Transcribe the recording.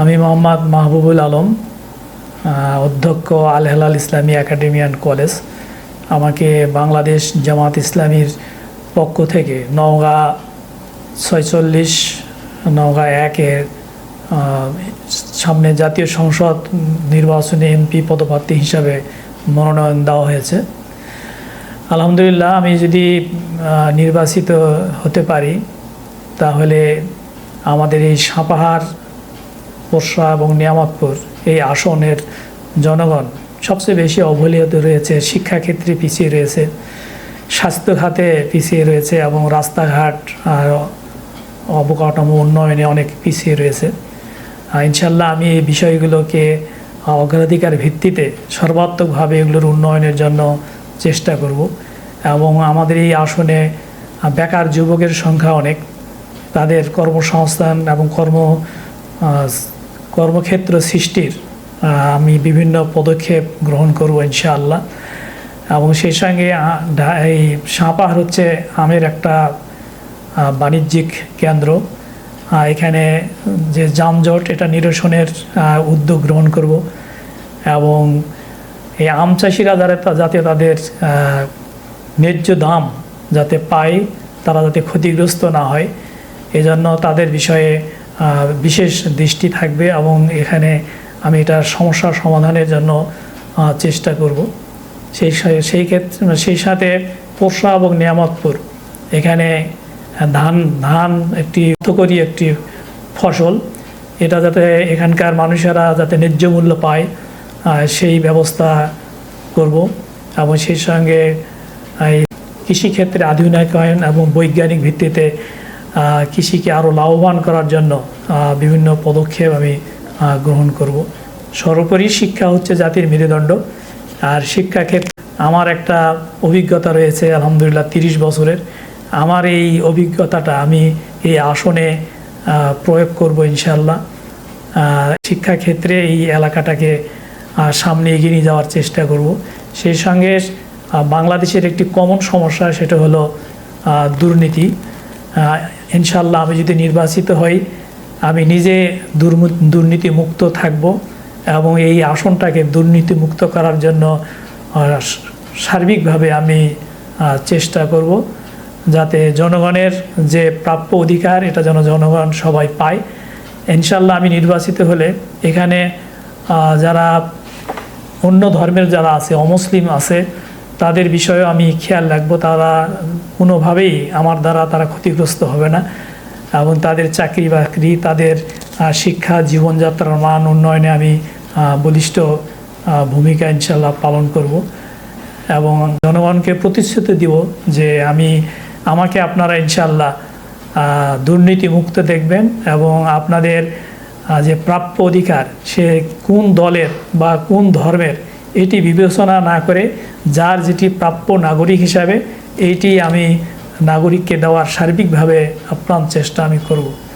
আমি মোহাম্মদ মাহবুবুল আলম অধ্যক্ষ আল হেলাল ইসলামী academy and college. আমাকে বাংলাদেশ জামাত ইসলামীর পক্ষ থেকে নওগাঁ ছয়চল্লিশ, নওগাঁ একের সামনে জাতীয় সংসদ নির্বাচনে এমপি পদপ্রার্থী হিসাবে মনোনয়ন দেওয়া হয়েছে। আলহামদুলিল্লাহ, আমি যদি নির্বাচিত হতে পারি, তাহলে আমাদের এই সাপাহার পোরশা এবং নিয়ামতপুর এই আসনের জনগণ সবচেয়ে বেশি অবহেলিত রয়েছে, শিক্ষাক্ষেত্রে পিছিয়ে রয়েছে স্বাস্থ্য খাতে পিছিয়ে রয়েছে এবং রাস্তাঘাট অবকাঠামো উন্নয়নে অনেক পিছিয়ে রয়েছে। ইনশাল্লাহ আমি এই বিষয়গুলোকে অগ্রাধিকার ভিত্তিতে সর্বাত্মকভাবে এগুলোর উন্নয়নের জন্য চেষ্টা করব এবং আমাদের এই আসনে বেকার যুবকের সংখ্যা অনেক। তাদের কর্মসংস্থান এবং কর্ম কর্মক্ষেত্র সৃষ্টির আমি বিভিন্ন পদক্ষেপ গ্রহণ করব ইনশাআল্লাহ। এবং সেই সঙ্গে এই সাপাহার হচ্ছে আমের একটা বাণিজ্যিক কেন্দ্র। এখানে যে যানজট, এটা নিরসনের উদ্যোগ গ্রহণ করব। এবং এই আম চাষিরা যারা যাতে তাদের ন্যায্য দাম যাতে পায়, তারা যাতে ক্ষতিগ্রস্ত না হয়, এজন্য তাদের বিষয়ে বিশেষ দৃষ্টি থাকবে এবং এখানে আমি এটার সমস্যার সমাধানের জন্য চেষ্টা করব। সেই সেই ক্ষেত্রে, সেই সাথে পোষা এবং নিয়ামতপুর। এখানে ধান ধান একটি করি একটি ফসল। এটা যাতে এখানকার মানুষেরা যাতে ন্যায্য মূল্য পায় সেই ব্যবস্থা করব এবং সেই সঙ্গে এই কৃষিক্ষেত্রে আধুনিকায়ন এবং বৈজ্ঞানিক ভিত্তিতে কৃষিকে আরও লাভবান করার জন্য বিভিন্ন পদক্ষেপ আমি গ্রহণ করব। সর্বোপরি শিক্ষা হচ্ছে জাতির মেরুদণ্ড। আর শিক্ষাক্ষেত্রে আমার একটা অভিজ্ঞতা রয়েছে, আলহামদুলিল্লাহ, তিরিশ বছরের। আমার এই অভিজ্ঞতাটা আমি এই আসনে প্রয়োগ করব ইনশাল্লাহ শিক্ষাক্ষেত্রে এই এলাকাটাকে সামনে এগিয়ে নিয়ে যাওয়ার চেষ্টা করব। সেই সঙ্গে বাংলাদেশের একটি কমন সমস্যা, সেটা হলো দুর্নীতি। ইনশাল্লাহ আমি যদি নির্বাচিত হই, আমি নিজে দুর্নীতি মুক্ত থাকব এবং এই আসনটাকে দুর্নীতি মুক্ত করার জন্য সার্বিকভাবে আমি চেষ্টা করব যাতে জনগণের যে প্রাপ্য অধিকার, এটা যেন জনগণ সবাই পায়। ইনশাল্লাহ আমি নির্বাচিত হলে এখানে যারা অন্য ধর্মের যারা আছে, অমুসলিম আছে তাদের বিষয়ে আমি খেয়াল রাখব, তারা কোনোভাবেই আমার দ্বারা তারা ক্ষতিগ্রস্ত হবে না এবং তাদের চাকরি বাকরি, তাদের শিক্ষা, জীবনযাত্রার মান উন্নয়নে আমি বলিষ্ঠ ভূমিকা ইনশাল্লাহ পালন করব এবং জনগণকে প্রতিশ্রুতি দিব যে আমি, আমাকে আপনারা ইনশাল্লাহ দুর্নীতিমুক্ত দেখবেন এবং আপনাদের যে প্রাপ্য অধিকার সে কোন দলের বা কোন ধর্মের এটি বিবেচনা না করে যার যেটি প্রাপ্য নাগরিক হিসাবে, এইটি আমি নাগরিককে দেওয়ার সার্বিকভাবে আপ্রাণ চেষ্টা আমি করব।